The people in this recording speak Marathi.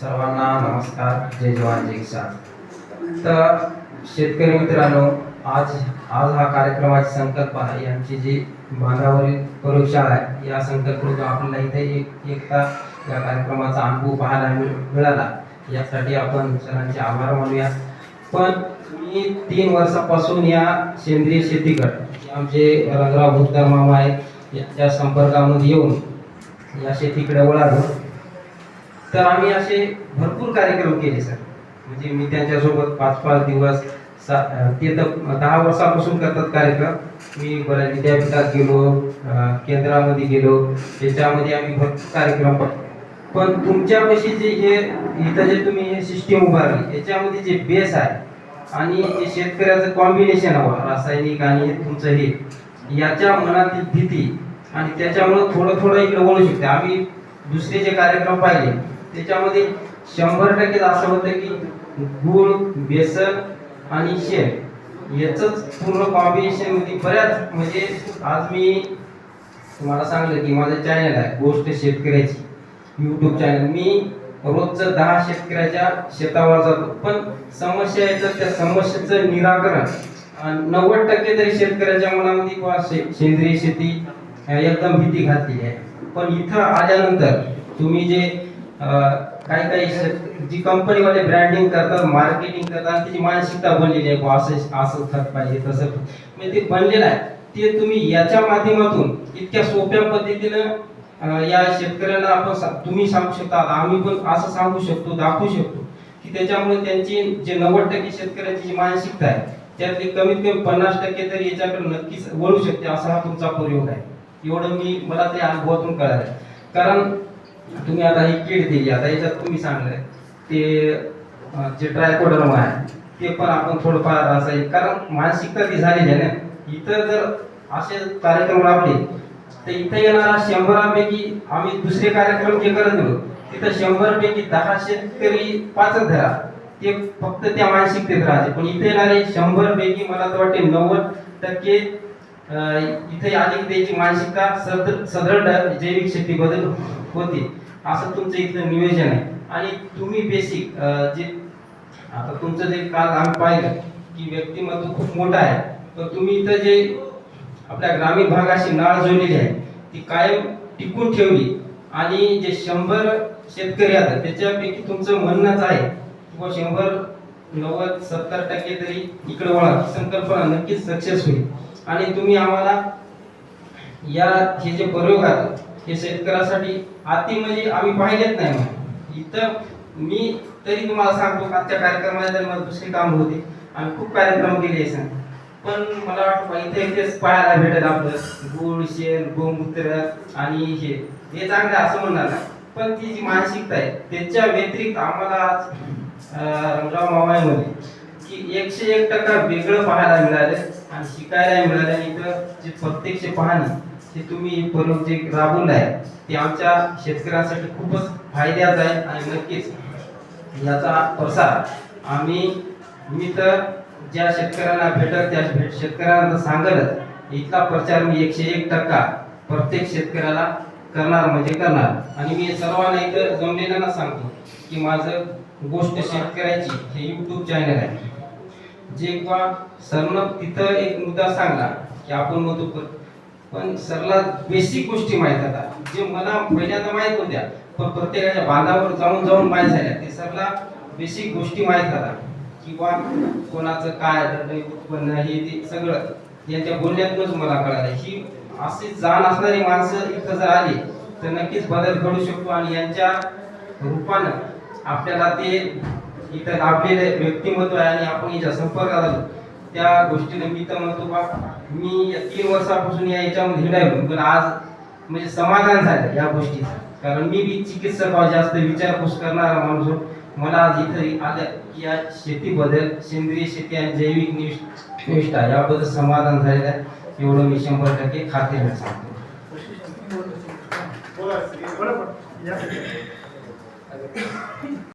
सर्वांना नमस्कार. जय जवान जय किसान. तर शेतकरी मित्रांनो आज आज हा कार्यक्रमाची संकल्पना यांची जी बांधावरील प्रयोगशाळा आहे या संकल्पनेतून आपल्याला इथे एक एकता या कार्यक्रमाचा अनुभव पाहायला मिळाला. यासाठी आपण सरांचे आभार मानूया. पण मी तीन वर्षापासून या सेंद्रिय शेती आमचे रंगराव भूतकर मामा आहेत. यांच्या संपर्कामध्ये येऊन या शेतीकडे वळालो. तर आम्ही असे भरपूर कार्यक्रम केले सर. म्हणजे मी त्यांच्यासोबत पाच पाच दिवस सा ते तर दहा वर्षापासून करतात कार्यक्रम. मी बऱ्याच विद्यापीठात गेलो केंद्रामध्ये गेलो त्याच्यामध्ये आम्ही भरपूर कार्यक्रम पण तुमच्यापाशी जे हे इथं जे तुम्ही हे सिस्टीम उभारली याच्यामध्ये जे बेस आहे आणि जे शेतकऱ्याचं कॉम्बिनेशन हवं रासायनिक आणि तुमचं हे याच्या मनातील भीती आणि त्याच्यामुळं थोडं थोडं इकडे वळू शकते. आम्ही दुसरे जे कार्यक्रम पाहिले त्याच्यामध्ये शंभर टक्के असं होतं की गुळ बेसन आणि शेण याचंच पूर्ण कॉम्बिनेशनमध्ये बऱ्याच म्हणजे आज मी तुम्हाला सांगलं की माझं चॅनल आहे गोष्ट शेतकऱ्याची. यूट्यूब चॅनल मी रोजचं दहा शेतकऱ्याच्या शेतावर जातो. पण समस्या आहे त्या समस्येचं निराकरण नव्वद टक्के तरी शेतकऱ्याच्या मनामध्ये किंवा शे- सेंद्रिय शेती एकदम भीती घातलेली आहे. पण इथं आल्यानंतर तुम्ही जे काही काही शेत- जी कंपनीवाले ब्रँडिंग करतात मार्केटिंग करतात त्याची मानसिकता बनलेली आहे. असं असं खत पाहिजे तसं. म्हणजे ते बनलेलं आहे. ते तुम्ही याच्या माध्यमातून इतक्या सोप्या पद्धतीनं या शेतकऱ्यांना आपण तुम्ही सांगू शकता. आम्ही पण असं सांगू शकतो दाखवू शकतो की त्याच्यामुळे त्यांची जे नव्वद टक्के शेतकऱ्याची जी मानसिकता आहे त्यातली कमीत कमी पन्नास टक्के तरी याच्याकडे नक्कीच वळू शकते असा हा तुमचा प्रयोग आहे. एवढं मी मला ते अनुभवातून कळालं. कारण तुम्ही आता ही किट दिली आता याच्यात तुम्ही सांगलंय ते जे ट्रायकोडर्म आहे ते पण आपण थोडंफार रासायनिक कारण मानसिकता ती झालेली आहे ना इथं जर असे कार्यक्रम राबले तर इथं येणारा शंभरापैकी आम्ही दुसरे कार्यक्रम जे करत गेलो तिथं शंभरपैकी दहा शेतकरी पाचच धरा ते फक्त त्या मानसिकतेत राहते. पण इथे येणारे शंभरपैकी मला तर वाटते नव्वद टक्के इथे अधिक त्याची मानसिकता सदृढ जैविक शेती बदल होते. असं तुमचं इथलं नियोजन आहे. आणि तुम्ही बेसिक जे आता तुमचं जे काल आम्ही पाहिलं की व्यक्तिमत्व खूप मोठं आहे. पण तुम्ही इथं जे आपल्या ग्रामीण भागाशी नाळ जोडलेली आहे ती कायम टिकून ठेवली. आणि जे शंभर शेतकरी आहेत त्याच्यापैकी तुमचं म्हणणंच आहे किंवा शंभर नव्वद सत्तर टक्के तरी इकडे वळा. संकल्पना नक्कीच सक्सेस होईल. आणि तुम्ही आम्हाला या हे जे प्रयोग आहेत हे शेतकऱ्यासाठी अति म्हणजे आम्ही पाहिलेच नाही मग. इथं मी तरी तुम्हाला सांगतो आजच्या कार्यक्रमाला तरी मला दुसरी काम होते. आम्ही खूप कार्यक्रम केले सर. पण मला वाटतं इथे इथेच पाहायला भेटेल आपलं. गुळ शेण गोमूत्र आणि हे. हे चांगलं असं म्हणणार नाही. पण ती जी मानसिकता आहे त्याच्या व्यतिरिक्त आम्हाला आज अं, रंगराव की एकशे एक टक्का वेगळं पाहायला मिळालं आणि शिकायला मिळालं आणि इथं जे प्रत्यक्ष पाहणे ते तुम्ही प्रयोग जे राबवलं आहे ते आमच्या शेतकऱ्यांसाठी खूपच फायद्याचं आहे आणि नक्कीच याचा प्रसार. आम्ही मी तर ज्या शेतकऱ्यांना भेटत त्या भेट शेतकऱ्यांना सांगलच इथला प्रचार मी एकशे एक टक्का प्रत्येक शेतकऱ्याला करणार म्हणजे करणार. आणि मी सर्वांना इथं जमलेल्यांना सांगतो की माझं गोष्ट शेतकऱ्याची हे यूट्यूब चॅनल आहे. जे किंवा सरनं तिथं एक मुद्दा सांगला की आपण म्हणतो पण सरला बेसिक गोष्टी माहीत आता. जे मला पहिल्यांदा माहीत होत्या पण प्रत्येकाच्या बांधावर जाऊन जाऊन माहीत झाल्या ते सरला बेसिक गोष्टी माहीत होता किंवा कोणाचं काय उत्पन्न हे ते सगळं. यांच्या बोलण्यातूनच मला कळालं. ही अशी जाण असणारी माणसं इथं जर आली तर नक्कीच बदल घडू शकतो. आणि यांच्या रूपानं आपल्याला ते इथं लाभलेले व्यक्तिमत्व आहे आणि आपण याच्या संपर्कात आलो. त्या गोष्टीने मी तर म्हणतो बा मी तीन वर्षापासून या याच्यामध्ये हिंडायलो पण आज म्हणजे समाधान झालं या गोष्टीचं. कारण मी बी चिकित्सक जास्त विचारपूस करणारा माणूस मला आज इथं आल्या या शेतीबद्दल सेंद्रिय शेती आणि जैविक निष्ठ निष्ठा याबद्दल समाधान झालेलं आहे. एवढं मी शंभर टक्के खात्री सांगतो. बोला, बोला या.